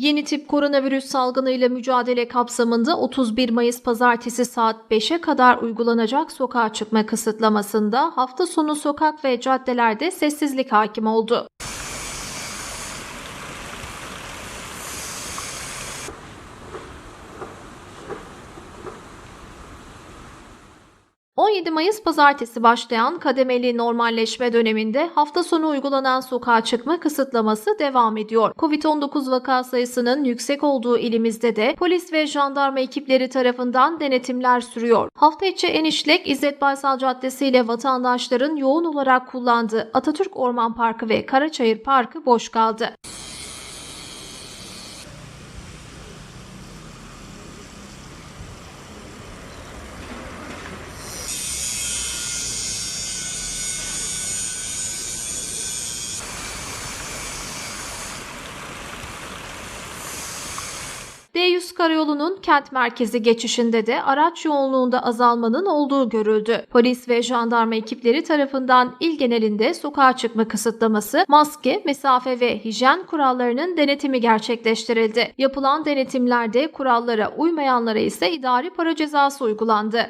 Yeni tip koronavirüs salgınıyla mücadele kapsamında 31 Mayıs pazartesi saat 5'e kadar uygulanacak sokağa çıkma kısıtlamasında hafta sonu sokak ve caddelerde sessizlik hakim oldu. ...17 Mayıs pazartesi başlayan kademeli normalleşme döneminde hafta sonu uygulanan sokağa çıkma kısıtlaması devam ediyor. Covid-19 vaka sayısının yüksek olduğu ilimizde de polis ve jandarma ekipleri tarafından denetimler sürüyor. Hafta içi en işlek İzzet Baysal Caddesi ile vatandaşların yoğun olarak kullandığı Atatürk Orman Parkı ve Karaçayır Parkı boş kaldı. D100 karayolunun kent merkezi geçişinde de araç yoğunluğunda azalmanın olduğu görüldü. Polis ve jandarma ekipleri tarafından il genelinde sokağa çıkma kısıtlaması, maske, mesafe ve hijyen kurallarının denetimi gerçekleştirildi. Yapılan denetimlerde kurallara uymayanlara ise idari para cezası uygulandı.